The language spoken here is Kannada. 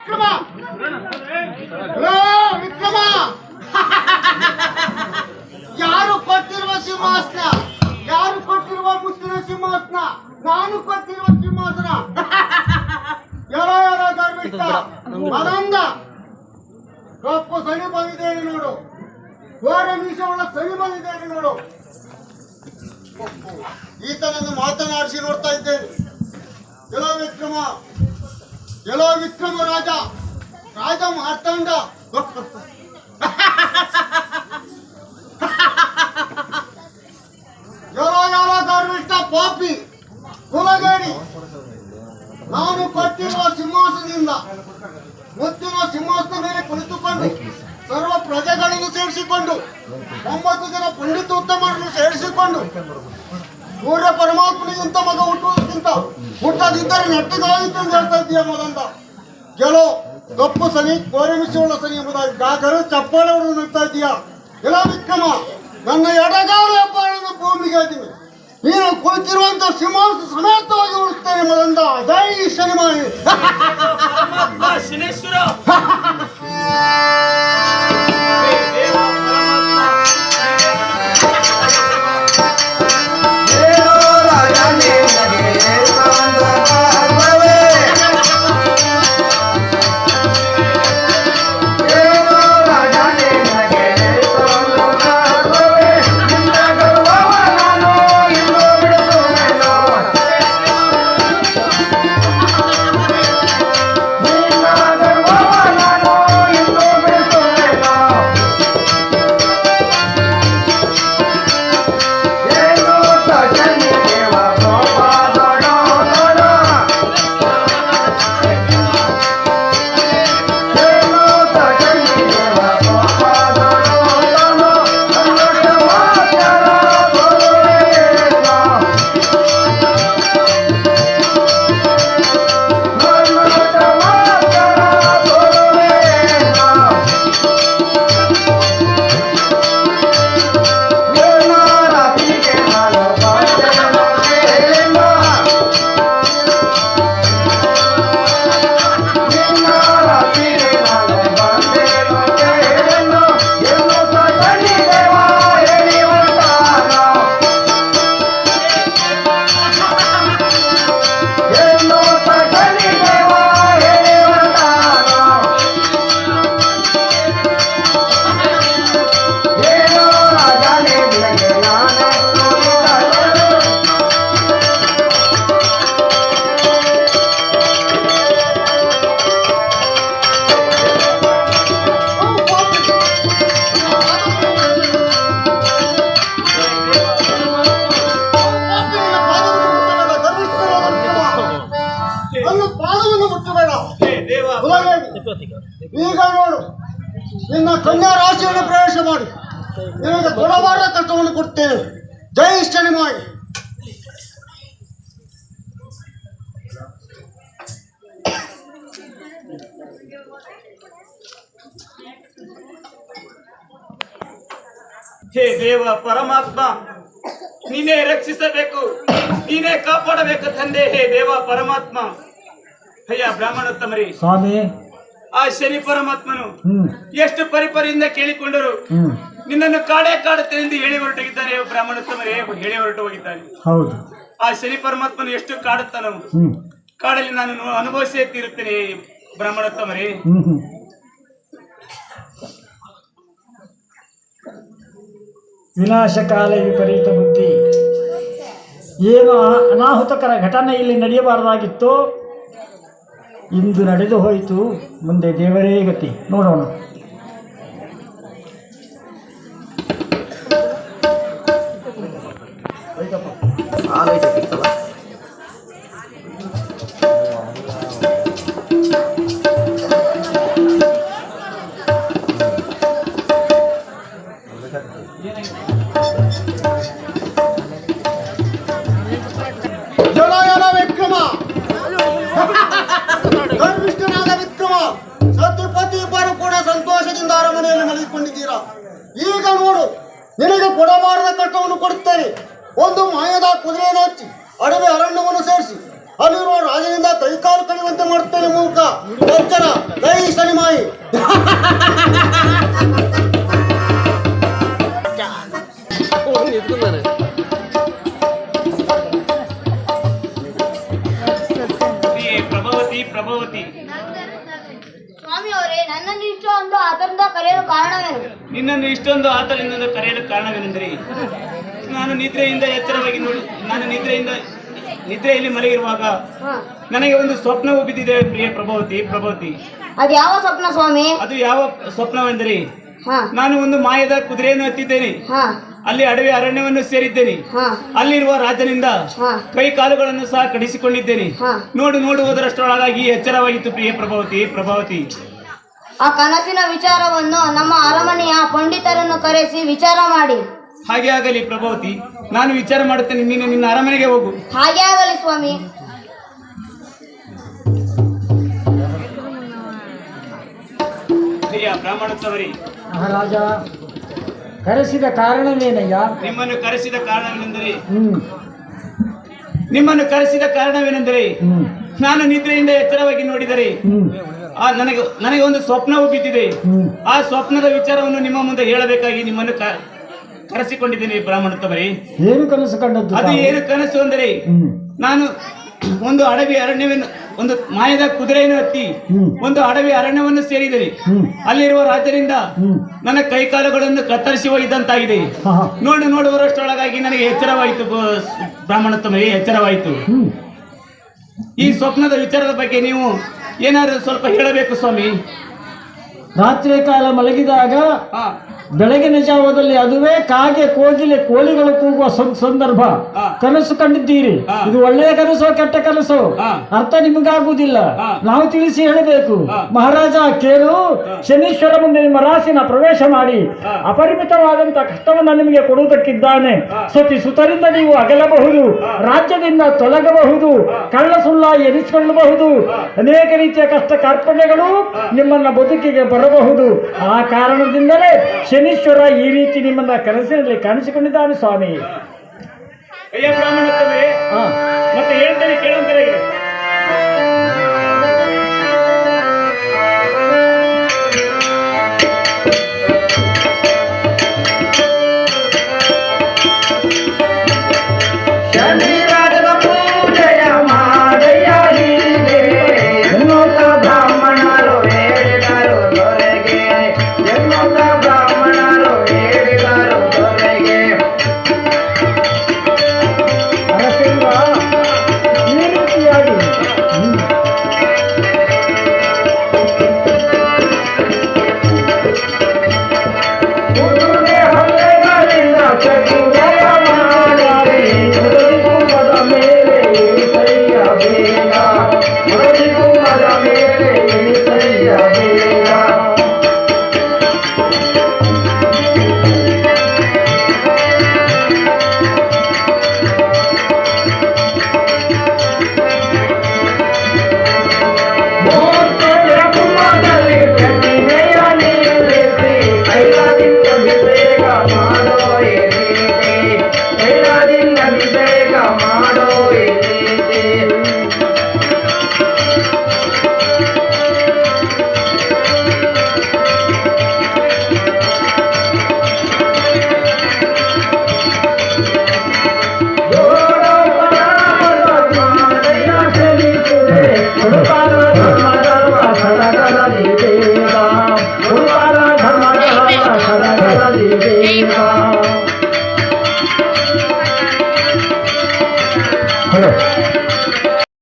ವಿಕ್ರಮ! ವಿಕ್ರಮ! ಯಾರು ಕೊಟ್ಟಿರುವ ಸಿಂಹಾಸನ? ಯಾರು ಕೊಟ್ಟಿರುವ ಮುತ್ತಿನ ಸಿಂಹಾಸನ? ನಾನು ಕೊಟ್ಟಿರುವ ಸಿಂಹಾಸನ? ಯಾರೋ ಯಾರೋ ಗರ್ವಿಷ್ಟ ಮದಂದ ಕಪ್ಪು ಸರಿ ಬಂದಿದ್ದೇನೆ ನೋಡು. ಗೋರೆ ಮೀಸವುಳ್ಳ ಸರಿ ಬಂದಿದ್ದೇನೆ ನೋಡು. ಈತನನ್ನು ಮಾತನಾಡಿಸಿ ನೋಡ್ತಾ ಇದ್ದೇನೆ. ಕೆಲವು ವಿಕ್ರಮ ಎಲ್ಲೋ ವಿಕ್ರಮ ರಾಜ. ರಾಜ ಮಾರ್ತಾಂಡ ಎಲ್ಲೋ ಯಾರೋ ಧರ್ಮಿಷ್ಟ ಪಾಪಿ. ಕುಲಗೇಡಿ. ನಾನು ಕೊಟ್ಟಿರುವ ಸಿಂಹಾಸನದಿಂದ ಮುತ್ತಿನ ಸಿಂಹಾಸನ ಮೇಲೆ ಕುಳಿತುಕೊಂಡು ಸರ್ವ ಪ್ರಜೆಗಳನ್ನು ಸೇರಿಸಿಕೊಂಡು ಒಂಬತ್ತು ಜನ ಪಂಡಿತೋತ್ತಮರನ್ನು ಸೇರಿಸಿಕೊಂಡು ಸೂರ್ಯ ಪರಮಾತ್ಮನಿಗಿಂತ ಮಗ ಹುಟ್ಟುವುದಕ್ಕಿಂತ ಹುಟ್ಟದಿದ್ದರೆ ನೆಟ್ಟಗಾಯಿತು ಅಂತ ಹೇಳ್ತಾ ಇದ್ದೀಯ ಮಗಂದ ಗೆಲೋ ಕಪ್ಪು ಸನಿ ಕೋರೆಮಿಸುವುಳ್ಳ ಸನಿ ಎಂಬುದಾಗಿ ಗಾಗರು ಚಪ್ಪಾಳೆ ಹೊಡೆದು ನಿಲ್ತಾ ಇದ್ದೀಯ? ವಿಕ್ರಮ ನನ್ನ ಎಡಗಾಲು ಹೆಬ್ಬಾಳನ್ನು ಭೂಮಿಗೆ ಇದ್ದೀನಿ ನೀನು ಕುಳಿತಿರುವಂತ ಸಿಂಹಾಸ ಸಮೇತವಾಗಿ ಉಳಿಸ್ತೇನೆ ಮಗಂದ ಜೈ ಪರಮಾತ್ಮ ಶನೇಶ್ವರ. ಈಗ ನೋಡು ನಿನ್ನ ಕನ್ಯಾ ರಾಜ್ಯವನ್ನು ಪ್ರವೇಶ ಮಾಡಿ. ನಿಮಗೆ ಗುಣವಾದ ಕಷ್ಟವನ್ನು ಕೊಡ್ತೇನೆ ಜೈ ಮಾಡಿ ಹೇ ದೇವ ಪರಮಾತ್ಮ, ನೀನೇ ರಕ್ಷಿಸಬೇಕು, ನೀನೇ ಕಾಪಾಡಬೇಕು ತಂದೆ. ಹೇ ದೇವ ಪರಮಾತ್ಮ. ಅಯ್ಯ ಬ್ರಾಹ್ಮಣೋತ್ತಮರಿ. ಸ್ವಾಮಿ. ಆ ಶನಿ ಪರಮಾತ್ಮನು ಎಷ್ಟು ಪರಿಪರಿಯಿಂದ ಕೇಳಿಕೊಂಡರು ನಿನ್ನನ್ನು ಕಾಡೇ ಕಾಡುತ್ತೇನೆ ಎಂದು ಹೇಳಿ ಹೊರಟೋಗಿದ್ದಾರೆ ಬ್ರಾಹ್ಮಣೋತ್ತಮರೇ ಹೇಳಿ ಹೊರಟು ಹೋಗಿದ್ದಾರೆ ಹೌದು. ಆ ಶನಿ ಪರಮಾತ್ಮನು ಎಷ್ಟು ಕಾಡುತ್ತಾನೋ ಕಾಡಲ್ಲಿ ನಾನು ಅನುಭವಿಸೇ ತೀರುತ್ತೇನೆ ಬ್ರಾಹ್ಮಣೋತ್ತಮರೇ. ಹ್ಮ್ ಹ್ಮ್. ವಿನಾಶಕಾಲ ವಿಪರೀತ ಬುದ್ಧಿ. ಏನು ಅನಾಹುತಕರ ಘಟನೆ ಇಲ್ಲಿ ನಡೆಯಬಾರದಾಗಿತ್ತು ಇಂದು ನಡೆದು ಹೋಯಿತು. ಮುಂದೆ ದೇವರೇ ಗತಿ. ನೋಡೋಣ. ನೋಡು. ನಿನಗೆ ಕೊಡಬಾರದ ಕಟ್ಟವನ್ನು ಕೊಡುತ್ತೇನೆ. ಒಂದು ಮಾಯದ ಕುದುರೆಯನ್ನು ಹಚ್ಚಿ, ಅಡವೆ ಅರಣ್ಯವನ್ನು ಸೇರಿಸಿ, ಅಲ್ಲಿರುವ ರಾಜನಿಂದ ಕೈಕಾಲು ಕಳೆಯುವಂತೆ ಮಾಡುತ್ತೇನೆ ಮೂಲಕ ಅರ್ಚನ ಕೈ ಸನಿಮಾಯಿ ಪ್ರಭಾವತಿ ಪ್ರಭಾವತಿ. ಸ್ವಾಮಿ ಅವರೇ ನನ್ನನ್ನು ಇಷ್ಟೊಂದು ಆತರಿಂದ ಕರೆಯಲು ಕಾರಣವೇನು? ನಿನ್ನನ್ನು ಇಷ್ಟೊಂದು ಆತರಿಂದ ಕರೆಯಲು ಕಾರಣವೇನೆಂದರೆ ನಾನು ನಿದ್ರೆಯಿಂದ ಎಚ್ಚರವಾಗಿ ನೋಡಿ ನಾನು ನಿದ್ರೆಯಿಂದ ನಿದ್ರೆಯಲ್ಲಿ ಮಲಗಿರುವಾಗ. ನನಗೆ ಒಂದು ಸ್ವಪ್ನವು ಬಿದ್ದಿದೆ ಪ್ರಿಯ ಪ್ರಭಾವತಿ ಪ್ರಭಾವತಿ. ಅದು ಯಾವ ಸ್ವಪ್ನ ಸ್ವಾಮಿ? ಅದು ಯಾವ ಸ್ವಪ್ನವೆಂದರೆ ನಾನು ಒಂದು ಮಾಯದ ಕುದುರೆಯನ್ನು ಹತ್ತಿದ್ದೇನೆ ಅಲ್ಲಿ ಅಡವಿ ಅರಣ್ಯವನ್ನು ಸೇರಿದ್ದೇನೆ. ಅಲ್ಲಿರುವ ರಾಜನಿಂದ ಕೈ ಕಾಲುಗಳನ್ನು ಸಹ ಕಡಿಸಿಕೊಂಡಿದ್ದೇನೆ. ನೋಡು ನೋಡುವುದರಷ್ಟೊಳಗಾಗಿ ಎಚ್ಚರವಾಗಿತ್ತು ಪ್ರಿಯ ಪ್ರಭಾವತಿ ಪ್ರಭಾವತಿ. ಆ ಕನಸಿನ ವಿಚಾರವನ್ನು ನಮ್ಮ ಅರಮನೆಯ ಪಂಡಿತರನ್ನು ಕರೆಸಿ ವಿಚಾರ ಮಾಡಿ. ಹಾಗೆ ಆಗಲಿ ಪ್ರಭಾವತಿ ನಾನು ವಿಚಾರ ಮಾಡುತ್ತೇನೆ ನೀನು ನಿನ್ನ ಅರಮನೆಗೆ ಹೋಗು. ಹಾಗೆ ಆಗಲಿ ಸ್ವಾಮಿ. ಪ್ರಿಯ ಮಹಾರಾಜ ಕರೆಸಿದ ಕಾರಣವೇನಯ್ಯ? ನಿಮ್ಮನ್ನು ಕರೆಸಿದ ಕಾರಣವೇನೆಂದರೆ ಹ್ಮ್. ನಿಮ್ಮನ್ನು ಕರೆಸಿದ ಕಾರಣವೇನೆಂದರೆ ನಾನು ನಿದ್ರೆಯಿಂದ ಎಚ್ಚರವಾಗಿ ನೋಡಿದರೆ ಹ್ಮ್. ನನಗೆ ನನಗೆ ಒಂದು ಸ್ವಪ್ನವು ಬಿದ್ದಿದೆ. ಆ ಸ್ವಪ್ನದ ವಿಚಾರವನ್ನು ನಿಮ್ಮ ಮುಂದೆ ಹೇಳಬೇಕಾಗಿ ನಿಮ್ಮನ್ನು ಕರೆಸಿಕೊಂಡಿದ್ದೇನೆ ಬ್ರಾಹ್ಮಣೋತ್ತಮರೇ ಏನು ಕನಸು ಕಂಡದ್ದು ಅದು ಏನು ಕನಸು ಅಂದರೆ ನಾನು ಒಂದು ಅಡವಿ ಅರಣ್ಯವನ್ನು ಒಂದು ಮಾಯದ ಕುದುರೆಯನ್ನು ಹತ್ತಿ ಒಂದು ಅಡವಿ ಅರಣ್ಯವನ್ನು ಸೇರಿದರೆ ಅಲ್ಲಿರುವ ರಾಜರಿಂದ ನನ್ನ ಕೈಕಾಲುಗಳನ್ನು ಕತ್ತರಿಸಿ ಹೋಗಿದ್ದಂತಾಗಿದೆ. ನೋಡು ನೋಡುವರಷ್ಟೊಳಗಾಗಿ ನನಗೆ ಎಚ್ಚರವಾಯಿತು ಬ- ಬ್ರಾಹ್ಮಣೋತ್ತಮರೇ ಎಚ್ಚರವಾಯಿತು. ಈ ಸ್ವಪ್ನದ ವಿಚಾರದ ಬಗ್ಗೆ ನೀವು ಏನಾದರೂ ಸ್ವಲ್ಪ ಹೇಳಬೇಕು ಸ್ವಾಮಿ? ರಾತ್ರಿ ಕಾಲ ಮಲಗಿದಾಗ ಬೆಳಗಿನ ಜಾವದಲ್ಲಿ ಅದುವೇ ಕಾಗೆ ಕೋಗಿಲೆ ಕೋಳಿಗಳು ಕೂಗುವ ಸಂದರ್ಭ. ಕನಸು ಕಂಡಿದ್ದೀರಿ. ಇದು ಒಳ್ಳೆಯ ಕನಸು ಕೆಟ್ಟ ಕನಸು? ಅರ್ಥ ನಿಮಗಾಗುವುದಿಲ್ಲ. ನಾವು ತಿಳಿಸಿ ಹೇಳಬೇಕು. ಮಹಾರಾಜ ಕೇಳು. ಶನೀಶ್ವರ ಮುಂದೆ ನಿಮ್ಮ ರಾಸಿನ ಪ್ರವೇಶ ಮಾಡಿ. ಅಪರಿಮಿತವಾದಂತಹ ಅಪರಿಮಿತವಾದಂತ ಕಷ್ಟವನ್ನ ನಿಮಗೆ ಕೊಡುವುದಕ್ಕಿದ್ದಾನೆ. ಸತಿ ಸುತರಿಂದ ನೀವು ಅಗಲಬಹುದು. ರಾಜ್ಯದಿಂದ ತೊಲಗಬಹುದು. ಕಳ್ಳ ಸುಳ್ಳ ಎನಿಸಿಕೊಳ್ಳಬಹುದು. ಅನೇಕ ರೀತಿಯ ಕಷ್ಟ ಕಾರ್ಪಣ್ಯಗಳು ನಿಮ್ಮನ್ನ ಬದುಕಿಗೆ ಬರಬಹುದು. ಆ ಕಾರಣದಿಂದಲೇ ಶನೀಶ್ವರ ಈ ರೀತಿ ನಿಮ್ಮನ್ನ ಕನಸಿನಲ್ಲಿ ಕಾಣಿಸಿಕೊಂಡಿದ್ದಾನೆ ಸ್ವಾಮಿ. ಮತ್ತೆ ಹೇಳ್ತೇನೆ ಕೇಳಂತಾರೆ